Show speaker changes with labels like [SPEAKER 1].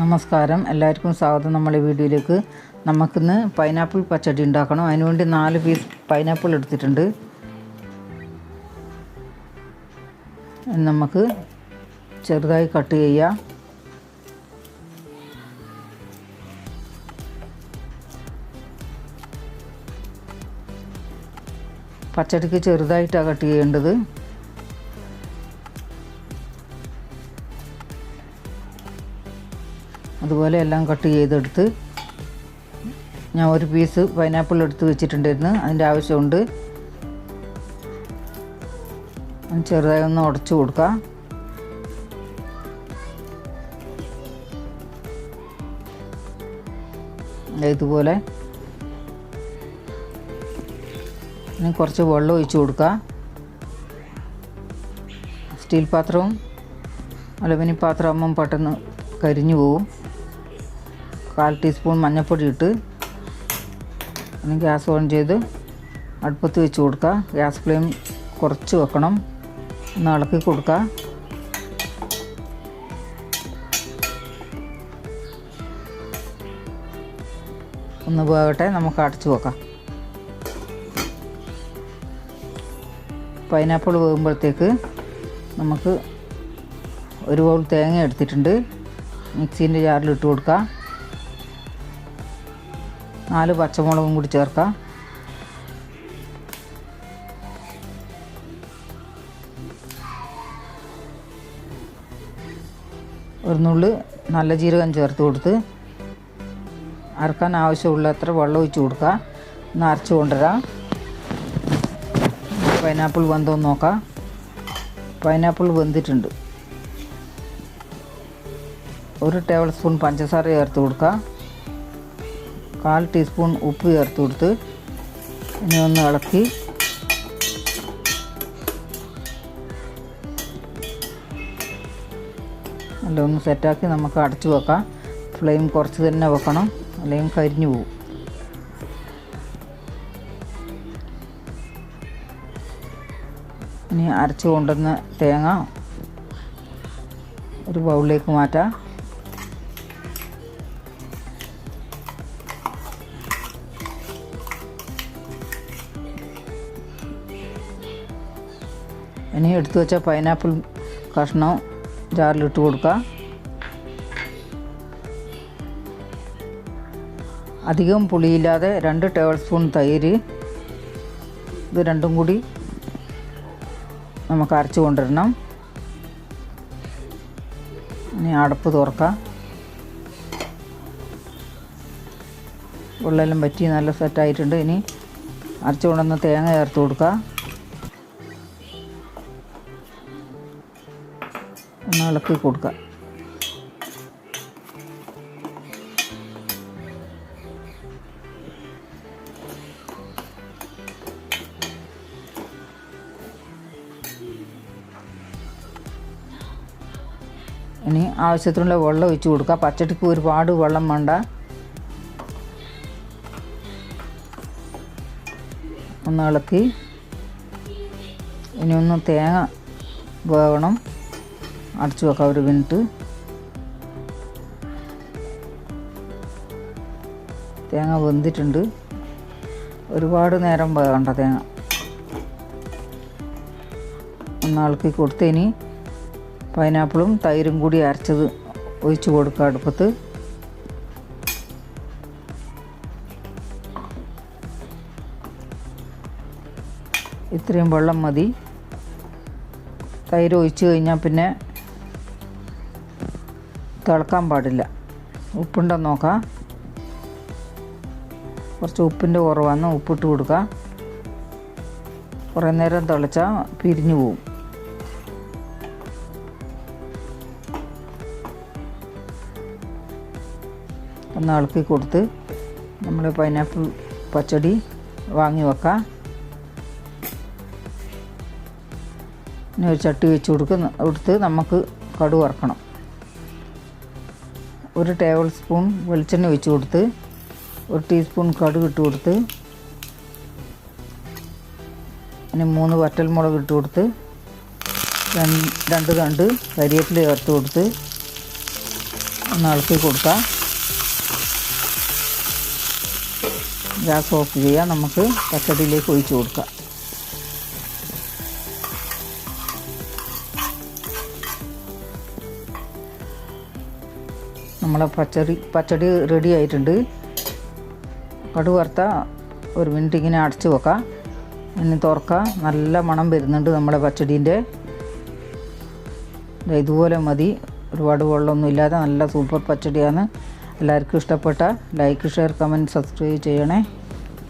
[SPEAKER 1] നമസ്കാരം. എല്ലാവർക്കും സ്വാഗതം. നമ്മളെ വീഡിയോയിലേക്ക് നമുക്കിന്ന് പൈനാപ്പിൾ പച്ചടി ഉണ്ടാക്കണം. അതിനുവേണ്ടി നാല് പീസ് പൈനാപ്പിൾ എടുത്തിട്ടുണ്ട്. നമുക്ക് ചെറുതായി കട്ട് ചെയ്യാം. പച്ചടിക്ക് ചെറുതായിട്ടാണ് കട്ട് ചെയ്യേണ്ടത്. അതുപോലെ എല്ലാം കട്ട് ചെയ്തെടുത്ത് ഞാൻ ഒരു പീസ് പൈനാപ്പിൾ എടുത്ത് വെച്ചിട്ടുണ്ടായിരുന്നു. അതിന്റെ ആവശ്യമുണ്ട്. ചെറുതായി ഒന്ന് ഉടച്ചു കൊടുക്കാം. ഇതുപോലെ. ഇനി കുറച്ച് വെള്ളം ഒഴിച്ചു കൊടുക്കുക സ്റ്റീൽ പാത്രവും അലുമിനിയം പാത്രമാകുമ്പം പെട്ടെന്ന് കരിഞ്ഞു പോവും. കാൽ ടീസ്പൂൺ മഞ്ഞൾപ്പൊടി ഇട്ട് ഗ്യാസ് ഓൺ ചെയ്ത് അടുപ്പത്ത് വെച്ച് കൊടുക്കുക. ഗ്യാസ് ഫ്ലെയിം കുറച്ച് വെക്കണം. ഒന്ന് ഇളക്കി കൊടുക്കുക. ഒന്ന് വേകട്ടെ നമുക്ക് അടച്ചു വെക്കാം. പൈനാപ്പിൾ വേകുമ്പോഴത്തേക്ക് നമുക്ക് ഒരു ബൗൾ തേങ്ങ എടുത്തിട്ടുണ്ട്. മിക്സീന്റെ ജാറിൽ ഇട്ട് കൊടുക്കുക. നാല് പച്ചമുളകും കൂടി ചേർക്കാം. ഒരു നുള്ളി നല്ല ജീരകം ചേർത്ത് കൊടുത്ത് അരക്കാൻ ആവശ്യമുള്ളത്ര വെള്ളം ഒഴിച്ച് കൊടുക്കുക ഒന്ന് അരച്ച് കൊണ്ടുവരാം. പൈനാപ്പിൾ വെന്തോന്ന് നോക്കാം. പൈനാപ്പിൾ വെന്തിട്ടുണ്ട്. ഒരു ടേബിൾ സ്പൂൺ പഞ്ചസാര ചേർത്ത് കൊടുക്കുക കാൽ ടീസ്പൂൺ ഉപ്പ് ചേർത്ത് കൊടുത്ത് ഇനി ഒന്ന് ഇളക്കി. നല്ല ഒന്ന് സെറ്റാക്കി നമുക്ക് അടച്ചു വെക്കാം. ഫ്ലെയിം കുറച്ച് തന്നെ വെക്കണം. അല്ലെങ്കിൽ കരിഞ്ഞു പോകും ഇനി അരച്ചു കൊണ്ടുവന്ന തേങ്ങ ഒരു ബൗളിലേക്ക് മാറ്റാം. ഇനി എടുത്തു വെച്ച പൈനാപ്പിൾ കഷ്ണം ജാറിലിട്ട് കൊടുക്കുക. അധികം പുളിയില്ലാതെ രണ്ട് ടേബിൾ സ്പൂൺ തൈര് ഇത് രണ്ടും കൂടി നമുക്ക് അരച്ച് കൊണ്ടുവരണം ഇനി അടപ്പ് തുറക്കാം. വെള്ളമെല്ലാം പറ്റി നല്ല സെറ്റായിട്ടുണ്ട് ഇനി അരച്ച് കൊണ്ടുവന്ന് തേങ്ങ ചേർത്ത് കൊടുക്കുക ഒന്ന് ഇളക്കി കൊടുക്കുക. ഇനി ആവശ്യത്തിനുള്ള വെള്ളം ഒഴിച്ച് കൊടുക്കുക. പച്ചടിക്ക് ഒരുപാട് വെള്ളം വേണ്ട. ഒന്ന് ഇളക്കി. ഇനി ഒന്ന് തേങ്ങ വേകണം അടച്ചു വെക്കാം ഒരു മിനിറ്റ്. തേങ്ങ വെന്തിട്ടുണ്ട്. ഒരുപാട് നേരം വേണ്ട തേങ്ങ. ഒന്നാൾക്ക് കൊടുത്തേനി. പൈനാപ്പിളും തൈരും കൂടി അരച്ചത് ഒഴിച്ച് കൊടുക്കുക അടുപ്പത്ത്. ഇത്രയും വെള്ളം മതി. തൈര് ഒഴിച്ച് കഴിഞ്ഞാൽ പിന്നെ തിളക്കാൻ പാടില്ല. ഉപ്പുണ്ടോ നോക്കാം. കുറച്ച് ഉപ്പിന്റെ കുറവാണ്. ഉപ്പിട്ട് കൊടുക്കുക കുറേ നേരം തിളച്ചാൽ പിരിഞ്ഞു പോവും. ഒന്ന് ഇളക്കി കൊടുത്ത് നമ്മൾ പൈനാപ്പിൾ പച്ചടി വാങ്ങി വെക്കാം. ഇനി ഒരു ചട്ടി വെച്ച് കൊടുക്കുന്ന കൊടുത്ത് നമുക്ക് കടുക് വറക്കണം. ഒരു ടേബിൾ സ്പൂൺ വെളിച്ചെണ്ണ ഒഴിച്ച് കൊടുത്ത് ഒരു ടീസ്പൂൺ കടുക് ഇട്ട് കൊടുത്ത് ഇനി മൂന്ന് വറ്റൽമുളക് ഇട്ട് കൊടുത്ത് രണ്ട് രണ്ട് കരിയേപ്പില ചേർത്ത് കൊടുത്ത് ഒന്ന് ഇളക്കി കൊടുക്കാം ഗ്യാസ് ഓഫ് ചെയ്യാം. നമുക്ക് പച്ചടിയിലേക്ക് ഒഴിച്ചു കൊടുക്കാം. നമ്മളെ പച്ചടി പച്ചടി റെഡി ആയിട്ടുണ്ട്. കടു വറുത്ത ഒരു മിനിറ്റ് ഇങ്ങനെ അടച്ച് വെക്കാം. ഇനി തുറക്കാം. നല്ല മണം വരുന്നുണ്ട് നമ്മുടെ പച്ചടീന്റെ. ഇതുപോലെ മതി. ഒരുപാട് വെള്ളമൊന്നും ഇല്ലാതെ നല്ല സൂപ്പർ പച്ചടിയാണ്. എല്ലാവർക്കും ഇഷ്ടപ്പെട്ട ലൈക്ക് ഷെയർ കമന്റ് സബ്സ്ക്രൈബ് ചെയ്യണേ.